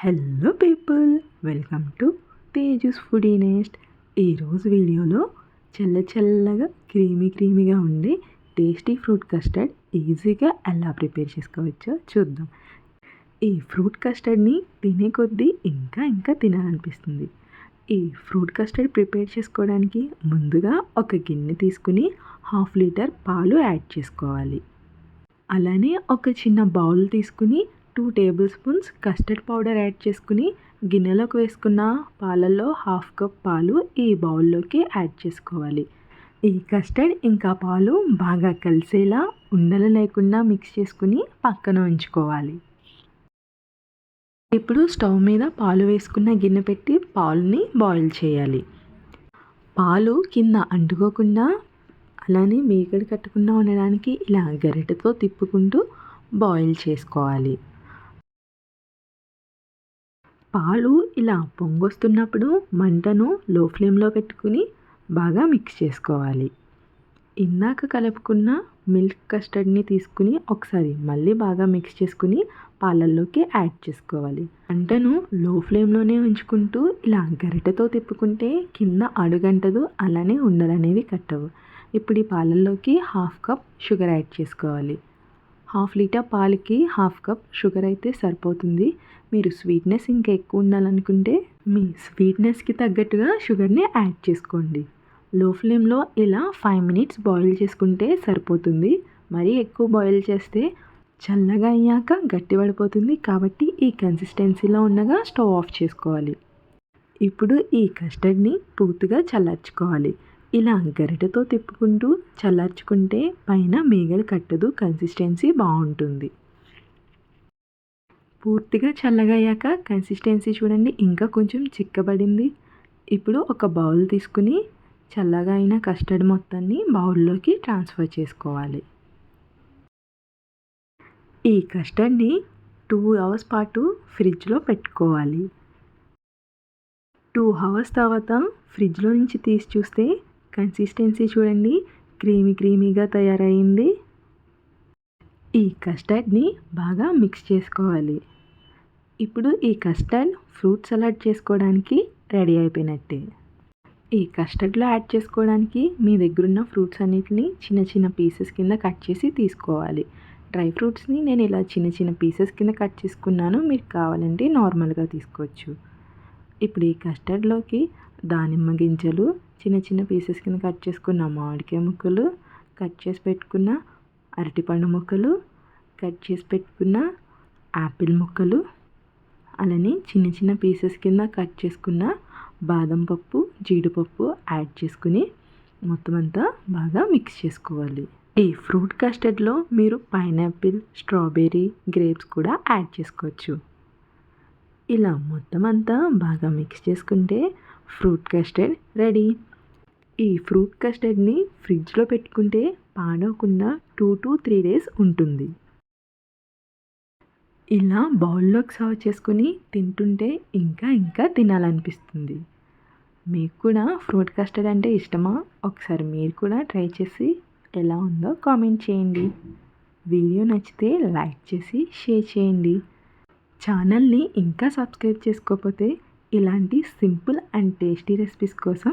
Hello people welcome to Tejas foodie nest ఈరోజు వీడియోలో చల్ల చల్లగా క్రీమీ క్రీమీగా ఉండే టేస్టీ ఫ్రూట్ కస్టర్డ్ ఈజీగా ఎలా ప్రిపేర్ చేసుకోవచ్చో చూద్దాం. ఈ ఫ్రూట్ కస్టర్డ్ని తినే కొద్దీ ఇంకా ఇంకా తినాలనిపిస్తుంది. ఈ ఫ్రూట్ కస్టర్డ్ ప్రిపేర్ చేసుకోవడానికి ముందుగా ఒక గిన్నె తీసుకుని హాఫ్ లీటర్ పాలు యాడ్ చేసుకోవాలి. అలానే ఒక చిన్న బౌల్ తీసుకుని two tablespoons custard powder add చేసుకుని గిన్నెలోకి వేసుకున్న పాలల్లో హాఫ్ కప్ పాలు ఈ బౌల్లోకి యాడ్ చేసుకోవాలి. ఈ కస్టర్డ్ ఇంకా పాలు బాగా కలిసేలా ఉండలు లేకుండా మిక్స్ చేసుకుని పక్కన ఉంచుకోవాలి. ఇప్పుడు స్టవ్ మీద పాలు వేసుకున్న గిన్నె పెట్టి పాలుని బాయిల్ చేయాలి. పాలు కింద అంటుకోకుండా అలానే మీగడ కట్టకుండా ఉండడానికి ఇలా గరిటెతో తిప్పుకుంటూ బాయిల్ చేసుకోవాలి. పాలు ఇలా పొంగొస్తున్నప్పుడు మంటను లో ఫ్లేమ్లో పెట్టుకుని బాగా మిక్స్ చేసుకోవాలి. ఇందాక కలుపుకున్న మిల్క్ కస్టర్డ్ని తీసుకుని ఒకసారి మళ్ళీ బాగా మిక్స్ చేసుకుని పాలల్లోకి యాడ్ చేసుకోవాలి. మంటను లో ఫ్లేమ్లోనే ఉంచుకుంటూ ఇలా గరిటెతో తిప్పుకుంటే కింద అడుగంటదు అలానే ఉండలనేవి కట్టవు. ఇప్పుడు ఈ పాలల్లోకి హాఫ్ కప్ షుగర్ యాడ్ చేసుకోవాలి. హాఫ్ లీటర్ పాలకి హాఫ్ కప్ షుగర్ అయితే సరిపోతుంది. మీరు స్వీట్నెస్ ఇంకా ఎక్కువ ఉండాలనుకుంటే మీ స్వీట్నెస్కి తగ్గట్టుగా షుగర్ని యాడ్ చేసుకోండి. లో ఫ్లేమ్లో ఇలా ఫైవ్ మినిట్స్ బాయిల్ చేసుకుంటే సరిపోతుంది. మరీ ఎక్కువ బాయిల్ చేస్తే చల్లగా అయ్యాక గట్టి పడిపోతుంది కాబట్టి ఈ కన్సిస్టెన్సీలో ఉండగా స్టవ్ ఆఫ్ చేసుకోవాలి. ఇప్పుడు ఈ కస్టర్డ్ని పూర్తిగా చల్లార్చుకోవాలి. ఇలా గరిటెతో తిప్పుకుంటూ చల్లార్చుకుంటే పైన మేగలు కట్టదు కన్సిస్టెన్సీ బాగుంటుంది. పూర్తిగా చల్లగయ్యాక కన్సిస్టెన్సీ చూడండి ఇంకా కొంచెం చిక్కబడింది. ఇప్పుడు ఒక బౌల్ తీసుకుని చల్లగా అయిన కస్టర్డ్ మొత్తాన్ని బౌల్లోకి ట్రాన్స్ఫర్ చేసుకోవాలి. ఈ కస్టర్డ్ని టూ అవర్స్ పాటు ఫ్రిడ్జ్లో పెట్టుకోవాలి. టూ అవర్స్ తర్వాత ఫ్రిడ్జ్లో నుంచి తీసి చూస్తే కన్సిస్టెన్సీ చూడండి. క్రీమీ క్రీమీగా తయారైంది. ఈ కస్టర్డ్ని బాగా మిక్స్ చేసుకోవాలి. ఇప్పుడు ఈ కస్టర్డ్ ఫ్రూట్ సలాడ్ చేసుకోవడానికి రెడీ అయిపోయినట్టే. ఈ కస్టర్డ్లో యాడ్ చేసుకోవడానికి మీ దగ్గర ఉన్న ఫ్రూట్స్ అన్నిటిని చిన్న చిన్న పీసెస్ కింద కట్ చేసి తీసుకోవాలి. డ్రై ఫ్రూట్స్ని నేను ఇలా చిన్న చిన్న పీసెస్ కింద కట్ చేసుకున్నాను. మీరు కావాలంటే నార్మల్గా తీసుకోవచ్చు. ఇప్పుడు ఈ కస్టర్డ్లోకి దానిమ్మ గింజలు చిన్న చిన్న పీసెస్ కింద కట్ చేసుకున్న మామిడికాయ ముక్కలు కట్ చేసి పెట్టుకున్న అరటిపండు ముక్కలు కట్ చేసి పెట్టుకున్న యాపిల్ ముక్కలు అలానే చిన్న చిన్న పీసెస్ కింద కట్ చేసుకున్న బాదం పప్పు జీడిపప్పు యాడ్ చేసుకుని మొత్తం అంతా బాగా మిక్స్ చేసుకోవాలి. ఈ ఫ్రూట్ కస్టర్డ్లో మీరు పైనాపిల్ స్ట్రాబెర్రీ గ్రేప్స్ కూడా యాడ్ చేసుకోవచ్చు. ఇలా మొత్తం అంతా బాగా మిక్స్ చేసుకుంటే ఫ్రూట్ కస్టర్డ్ రెడీ. ఈ ఫ్రూట్ కస్టర్డ్ని ఫ్రిడ్జ్లో పెట్టుకుంటే పాడవకుండా టూ టు త్రీ డేస్ ఉంటుంది. ఇలా బౌల్లోకి సర్వ్ చేసుకుని తింటుంటే ఇంకా ఇంకా తినాలనిపిస్తుంది. మీకు కూడా ఫ్రూట్ కస్టర్డ్ అంటే ఇష్టమా? ఒకసారి మీరు కూడా ట్రై చేసి ఎలా ఉందో కామెంట్ చేయండి. వీడియో నచ్చితే లైక్ చేసి షేర్ చేయండి. ఛానల్ని ఇంకా సబ్స్క్రైబ్ చేసుకోకపోతే ఇలాంటి సింపుల్ అండ్ టేస్టీ రెసిపీస్ కోసం